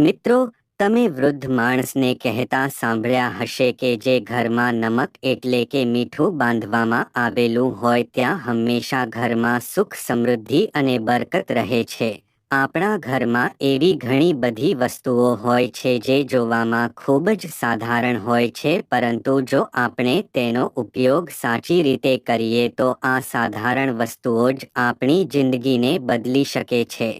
મિત્રો, તમે વૃદ્ધ માણસને કહેતા સાંભળ્યા હશે કે જે ઘરમાં નમક એટલે કે મીઠું બાંધવામાં આવેલું હોય ત્યાં હંમેશા ઘરમાં સુખ સમૃદ્ધિ અને બરકત રહે છે. આપણા ઘરમાં એવી ઘણી બધી વસ્તુઓ હોય છે જે જોવામાં ખૂબ જ સાધારણ હોય છે, પરંતુ જો આપણે તેનો ઉપયોગ સાચી રીતે કરીએ તો આ સાધારણ વસ્તુઓ જ આપણી જિંદગીને બદલી શકે છે.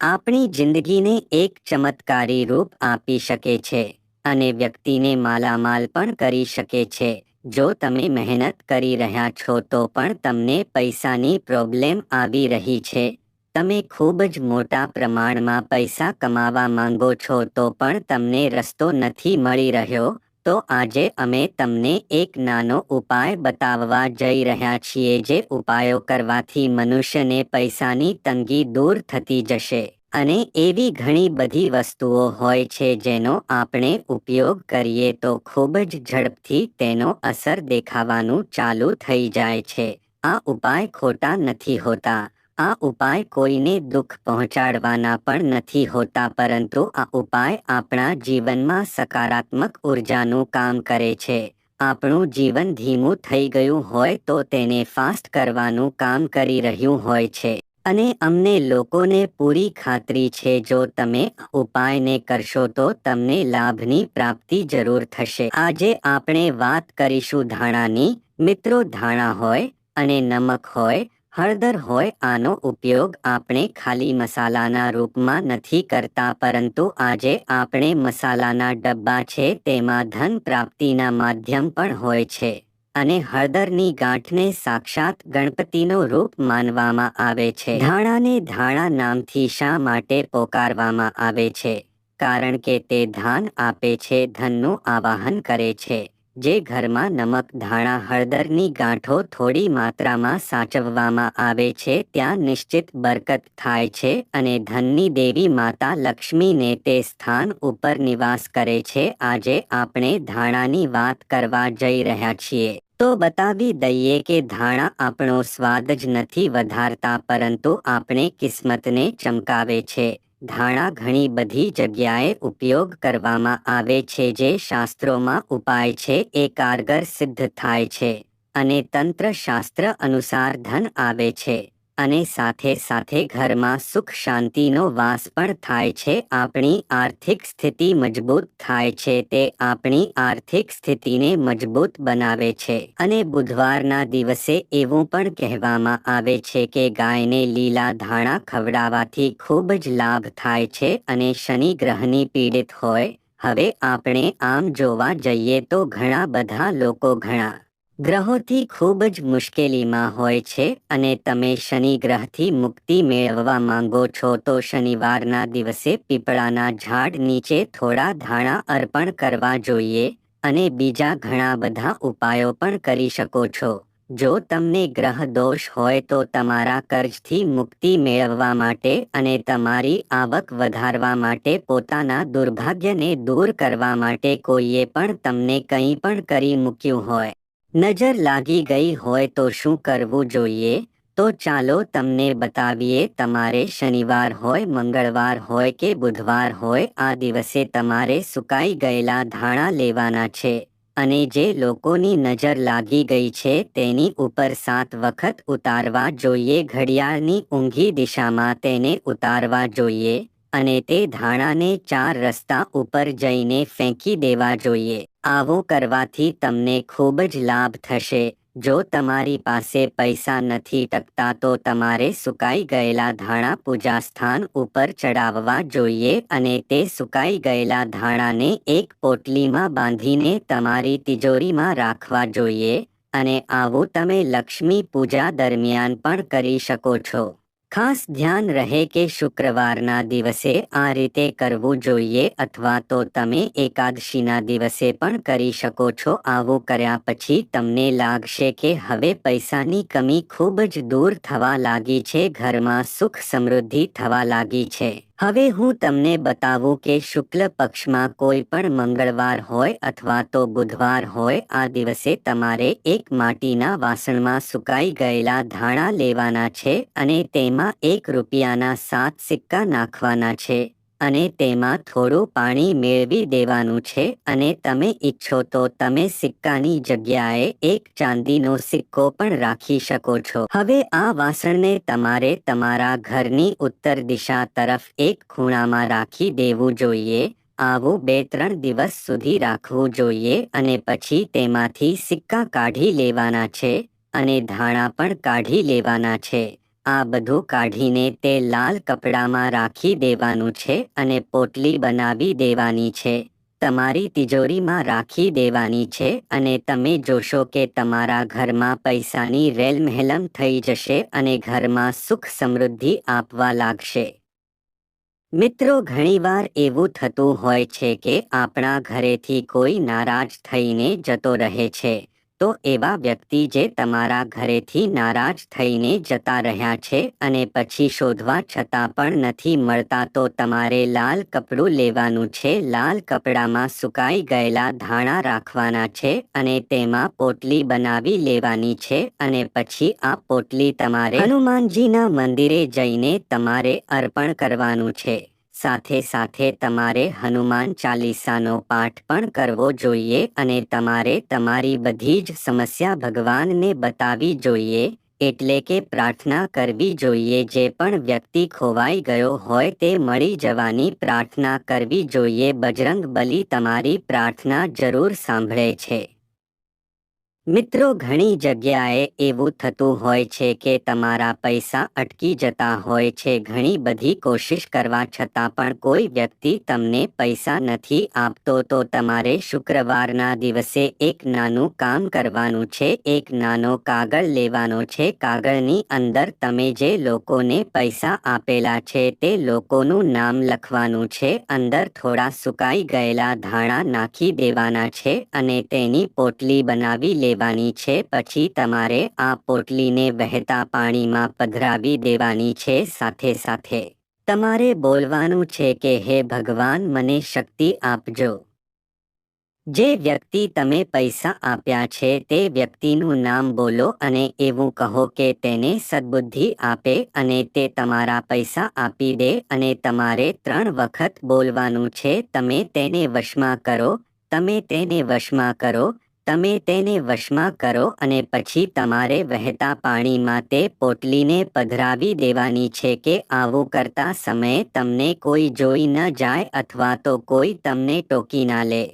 આપણી જિંદગીને એક ચમત્કારી રૂપ આપી શકે છે અને વ્યક્તિને માલામાલ પણ કરી શકે છે. જો તમે મહેનત કરી રહ્યા છો તો પણ તમને પૈસાની પ્રોબ્લેમ આવી રહી છે. તમે ખૂબ જ મોટા પ્રમાણમાં પૈસા કમાવા માંગો છો તો પણ તમને રસ્તો નથી મળી રહ્યો, તો આજે અમે તમને એક નાનો ઉપાય બતાવવા જઈ રહ્યા છીએ જે ઉપાયો કરવાથી મનુષ્યને પૈસાની તંગી દૂર થતી જશે. અને એવી ઘણી બધી વસ્તુઓ હોય છે જેનો આપણે ઉપયોગ કરીએ તો ખૂબ જ ઝડપથી તેનો અસર દેખાવાનું ચાલુ થઈ જાય છે. આ ઉપાય ખોટા નથી હોતા. આ ઉપાય કોઈને દુઃખ પહોંચાડવાના પણ નથી હોતા, પરંતુ આ ઉપાય આપણા જીવનમાં સકારાત્મક ઉર્જાનું કામ કરે છે. આપણું જીવન ધીમું થઈ ગયું હોય તો તેને ફાસ્ટ કરવાનું કામ કરી રહ્યું હોય છે. અને અમને લોકોને પૂરી ખાતરી છે, જો તમે ઉપાયને કરશો તો તમને લાભની પ્રાપ્તિ જરૂર થશે. આજે આપણે વાત કરીશું ધાણાની. મિત્રો, ધાણા હોય અને નમક હોય, હળદર હોય, આનો ઉપયોગ આપણે ખાલી મસાલાના રૂપમાં નથી કરતા, પરંતુ આજે આપણે મસાલાના ડબ્બા છે, તેમાં ધન પ્રાપ્તિના માધ્યમ પણ હોય છે. અને હળદરની ગાંઠને સાક્ષાત ગણપતિનો રૂપ માનવામાં આવે છે. ધાણાને ધાણા નામથી શા માટે પોકારવામાં આવે છે? કારણ કે તે ધાન આપે છે, ધનનું આવાહન કરે છે. જે ઘરમાં નમક, ધાણા, હળદરની ગાંઠો થોડી માત્રામાં સાચવવામાં આવે છે, ત્યાં નિશ્ચિત બરકત થાય છે અને ધનની દેવી માતા લક્ષ્મીને તે સ્થાન ઉપર નિવાસ કરે છે. આજે આપણે ધાણાની વાત કરવા જઈ રહ્યા છીએ. તો બતાવી દઈએ કે ધાણા આપણો સ્વાદ જ નથી વધારતા, પરંતુ આપણે કિસ્મતને ચમકાવે છે. ધાણા ઘણી બધી જગ્યાએ ઉપયોગ કરવામાં આવે છે જે શાસ્ત્રોમાં ઉપાય છે, એ કારગર સિદ્ધ થાય છે અને તંત્ર શાસ્ત્ર અનુસાર ધન આવે છે. અને સાથે સાથે ઘરમાં સુખ શાંતિનો વાસ પણ થાય છે. આપણી આર્થિક સ્થિતિ મજબૂત થાય છે તે આપણી આર્થિક સ્થિતિને મજબૂત બનાવે છે. અને બુધવારના દિવસે એવું પણ કહેવામાં આવે છે કે ગાયને લીલા ધાણા ખવડાવવાથી ખૂબ જ લાભ થાય છે અને શનિ ગ્રહની પીડિત હોય. હવે આપણે આમ જોવા જઈએ તો ઘણા બધા લોકો ઘણા ગ્રહોથી ખૂબ જ મુશ્કેલીમાં હોય છે અને તમે શનિ ગ્રહથી મુક્તિ મેળવવા માંગો છો તો શનિવારના દિવસે પીપળાના ઝાડ નીચે થોડા ધાણા અર્પણ કરવા જોઈએ અને બીજા ઘણા બધા ઉપાયો પણ કરી શકો છો. જો તમને ગ્રહ દોષ હોય તો તમારા કર્જથી મુક્તિ મેળવવા માટે અને તમારી આવક વધારવા માટે પોતાના દુર્ભાગ્યને દૂર કરવા માટે કોઈએ પણ તમને કંઈ પણ કરી મૂક્યું હોય. નજર લાગી ગઈ હોય તો શું કરવું જોઈએ? તો ચાલો તમને બતાવીએ, તમારે શનિવાર હોય, મંગળવાર હોય કે બુધવાર હોય, આ દિવસે તમારે સુકાઈ ગયેલા ધાણા લેવાના છે અને જે લોકોની નજર લાગી ગઈ છે તેની ઉપર સાત વખત ઉતારવા જોઈએ, ઘડિયાળની ઊંઘી દિશામાં તેને ઉતારવા જોઈએ અને તે ધાણાને ચાર રસ્તા ઉપર જઈને ફેંકી દેવા જોઈએ. આવું કરવાથી તમને ખૂબ જ લાભ થશે. જો તમારી પાસે પૈસા નથી ટકતા તો તમારે સુકાઈ ગયેલા ધાણા પૂજા સ્થાન ઉપર ચડાવવા જોઈએ અને તે સુકાઈ ગયેલા ધાણાને એક પોટલીમાં બાંધીને તમારી તિજોરીમાં રાખવા જોઈએ અને આવું તમે લક્ષ્મી પૂજા દરમિયાન પણ કરી શકો છો. ખાસ ધ્યાન રહે કે શુક્રવારના દિવસે આ રીતે કરવું જોઈએ અથવા તો તમે એકાદશીના દિવસે પણ કરી શકો છો. આવું કર્યા પછી તમને લાગશે કે હવે પૈસાની કમી ખૂબ જ દૂર થવા લાગી છે, ઘરમાં સુખ સમૃદ્ધિ થવા લાગી છે. હવે હું તમને બતાવું કે શુક્લ પક્ષમાં કોઈ પણ મંગળવાર હોય અથવા તો બુધવાર હોય, આ દિવસે તમારે એક માટીના વાસણમાં સુકાઈ ગયેલા ધાણા લેવાના છે અને તેમાં એક રૂપિયાના સાત સિક્કા નાખવાના છે. અને તેમાં થોડું પાણી મેળવી દેવાનું છે અને તમે ઈચ્છો તો તમે સિક્કાની જગ્યાએ એક ચાંદીનો સિક્કો પણ રાખી શકો છો. હવે આ વાસણને તમારે તમારા ઘરની ઉત્તર દિશા તરફ એક ખૂણામાં રાખી દેવું જોઈએ. આવું બે ત્રણ દિવસ સુધી રાખવું જોઈએ અને પછી તેમાંથી સિક્કા કાઢી લેવાના છે અને ધાણા પણ કાઢી લેવાના છે. આ બધું કાઢીને તે લાલ કપડામાં રાખી દેવાનું છે અને પોટલી બનાવી દેવાની છે. તમારી તિજોરીમાં રાખી દેવાની છે અને તમે જોશો કે તમારા ઘરમાં પૈસાની રેલમહેલમ થઈ જશે અને ઘરમાં સુખ સમૃદ્ધિ આપવા લાગશે. મિત્રો, ઘણીવાર એવું થતું હોય છે કે આપણા ઘરેથી કોઈ નારાજ થઈને જતો રહે છે. તો એવા વ્યક્તિ જે તમારા ઘરેથી નારાજ થઈને જતા રહ્યા છે અને પછી શોધવા છતાં પણ નથી મળતા, તો તમારે લાલ કપડું લેવાનું છે. લાલ કપડામાં સુકાઈ ગયેલા ધાણા રાખવાના છે અને તેમાં પોટલી બનાવી લેવાની છે અને પછી આ પોટલી તમારે હનુમાનજીના મંદિરે જઈને તમારે અર્પણ કરવાનું છે. સાથે સાથે તમારે હનુમાન ચાલીસાનો પાઠ પણ કરવો જોઈએ અને તમારે તમારી બધી જ સમસ્યા ભગવાનને બતાવી જોઈએ, એટલે કે પ્રાર્થના કરવી જોઈએ. જે પણ વ્યક્તિ ખોવાઈ ગયો હોય તે મળી જવાની પ્રાર્થના કરવી જોઈએ. બજરંગ બલી તમારી પ્રાર્થના જરૂર સાંભળે છે. મિત્રો, ઘણી જગ્યાએ એવું થતું હોય છે કે તમારા પૈસા અટકી જતા હોય છે. ઘણી બધી કોશિશ કરવા છતાં પણ કોઈ વ્યક્તિ તમને પૈસા નથી આપતો. તો તમારે શુક્રવારના દિવસે એક નાનું કામ કરવાનું છે. એક નાનો કાગળ લેવાનો છે. કાગળની અંદર તમે જે લોકોને પૈસા આપેલા છે તે લોકોનું નામ લખવાનું છે. અંદર થોડા સુકાઈ ગયેલા ધાણા નાખી દેવાના છે અને તેની પોટલી બનાવી લે લેવાની છે, પછી તમારે આ પોટલીને વહેતા પાણીમાં પધરાવી દેવાની છે સાથે સાથે. તમારે બોલવાનું છે કે, હે ભગવાન, મને શક્તિ આપજો. જે વ્યક્તિ તમે પૈસા આપ્યા છે, તે વ્યક્તિનું નામ બોલો અને એવું કહો કે તેને સદબુદ્ધિ આપે અને તે તમારા પૈસા આપી દે અને તમારે ત્રણ વખત બોલવાનું છે, તમે તેને વશમાં કરો, તમે તેને વશમાં કરો તમે તેને વશમાં કરો અને પછી તમારે વહેતા પાણીમાં તે પોટલીને પધરાવી દેવાની છે કે આવું કરતા સમયે તમને કોઈ જોઈ ન જાય અથવા તો કોઈ તમને ટોકી ના લે.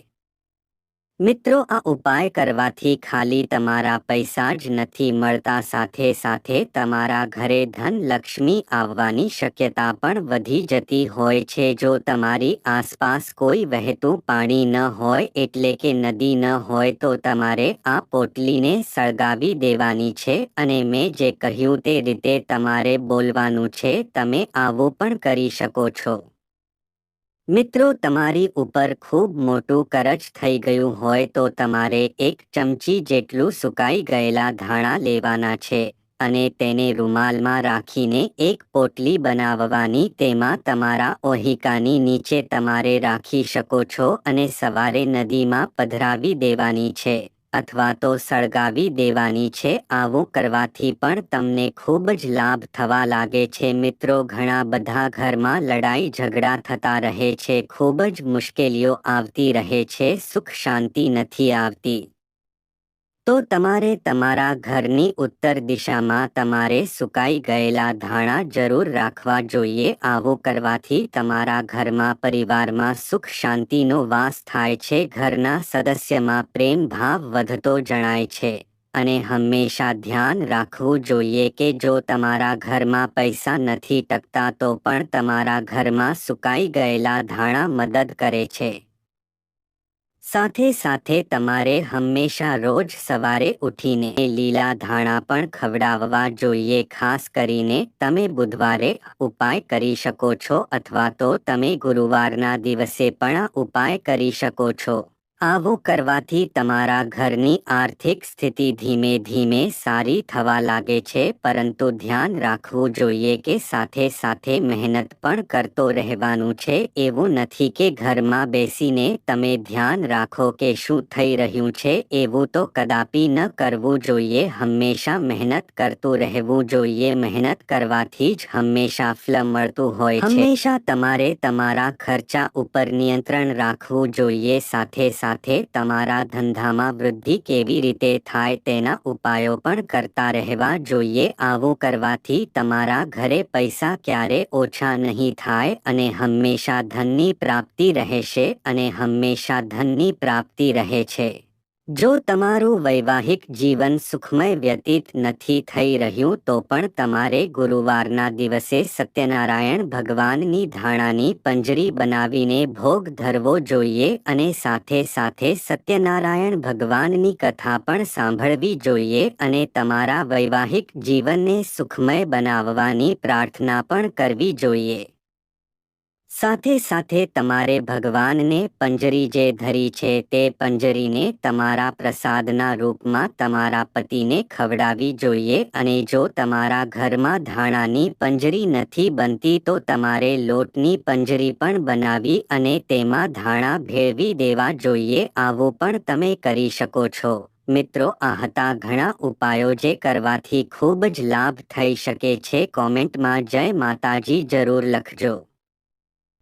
મિત્રો, આ ઉપાય કરવાથી ખાલી તમારા પૈસા જ નથી મળતા. સાથે સાથે તમારા ઘરે ધન લક્ષ્મી આવવાની શક્યતા પણ વધી જતી હોય છે. જો તમારી આસપાસ કોઈ વહેતું પાણી ન હોય, એટલે કે નદી ન હોય, તો તમારે આ પોટલીને સળગાવી દેવાની છે. અને મેં જે કહ્યું તે રીતે તમારે બોલવાનું છે. તમે આવું પણ કરી શકો છો. મિત્રો, તમારી ઉપર ખૂબ મોટું કરજ થઈ ગયું હોય તો તમારે એક ચમચી જેટલું સુકાઈ ગયેલા ધાણા લેવાના છે અને તેને રૂમાલમાં રાખીને એક પોટલી બનાવવાની તેમાં તમારા ઓહિકાની નીચે તમારે રાખી શકો છો અને સવારે નદીમાં પધરાવી દેવાની છે. અથવા તો સળગાવી દેવાની છે, આવું કરવાથી પણ તમને ખૂબ જ લાભ થવા લાગે છે. મિત્રો, ઘણા બધા ઘરમાં લડાઈ ઝઘડા થતા રહે છે, ખૂબ જ મુશ્કેલીઓ આવતી રહે છે, સુખ શાંતિ નથી આવતી. તો તમારે તમારા ઘરની ઉત્તર દિશામાં તમારે સુકાઈ ગયેલા ધાણા જરૂર રાખવા જોઈએ. આવું કરવાથી તમારા ઘરમાં પરિવારમાં સુખ શાંતિનો વાસ થાય છે. ઘરના સદસ્યમાં પ્રેમ ભાવ વધતો જણાય છે અને હંમેશા ધ્યાન રાખવું જોઈએ કે જો તમારા ઘરમાં પૈસા નથી ટકતા તો પણ તમારા ઘરમાં સુકાઈ ગયેલા ધાણા મદદ કરે છે. સાથે સાથે તમારે હંમેશા રોજ સવારે ઉઠીને લીલા ધાણા પણ ખવડાવવા જોઈએ, ખાસ કરીને તમે બુધવારે ઉપાય કરી શકો છો અથવા તો તમે ગુરુવારના દિવસે પણ ઉપાય કરી શકો છો. આવું કરવાથી તમારા ઘરની આર્થિક સ્થિતિ ધીમે ધીમે સારી થવા લાગે છે પરંતુ ધ્યાન રાખવું જોઈએ કે સાથે સાથે મહેનત પણ કરતો રહેવાનું છે એવું નથી કે ઘરમાં બેસીને તમે ધ્યાન રાખો કે શું થઈ રહ્યું છે એવું તો કદાપી ન કરવું જોઈએ હંમેશા મહેનત કરતું રહેવું જોઈએ મહેનત કરવાથી જ હંમેશા ફલ મળતું હોય છે હંમેશા તમારે તમારા ખર્ચા ઉપર નિયંત્રણ રાખવું જોઈએ સાથે સાથે સાથે તમારા ધંધામાં વૃદ્ધિ કેવી રીતે થાય તેના ઉપાયો પણ કરતા રહેવા જોઈએ. આવું કરવાથી તમારા ઘરે પૈસા ક્યારે ઓછા નહીં થાય અને હંમેશા ધનની પ્રાપ્તિ રહેશે અને હંમેશા ધનની પ્રાપ્તિ રહે છે. જો તમારું વૈવાહિક જીવન સુખમય વ્યતીત નથી થઈ રહ્યું, તો પણ તમારે ગુરુવારના દિવસે સત્યનારાયણ ભગવાનની ધાણાની પંજરી બનાવીને ભોગ ધરવો જોઈએ અને સાથે સાથે સત્યનારાયણ ભગવાનની કથા પણ સાંભળવી જોઈએ અને તમારા વૈવાહિક જીવનને સુખમય બનાવવાની પ્રાર્થના પણ કરવી જોઈએ. સાથે સાથે તમારે ભગવાનને પંજરી જે ધરી છે તે પંજરીને તમારા પ્રસાદના રૂપમાં તમારા પતિને ખવડાવી જોઈએ અને જો તમારા ઘરમાં ધાણાની પંજરી નથી બનતી તો તમારે લોટની પંજરી પણ બનાવી અને તેમાં ધાણા ભેળવી દેવા જોઈએ. આવું પણ તમે કરી શકો છો. મિત્રો આ હતા ઘણા ઉપાયો જે કરવાથી ખૂબ જ લાભ થઈ શકે છે. કોમેન્ટમાં જય માતાજી જરૂર લખજો.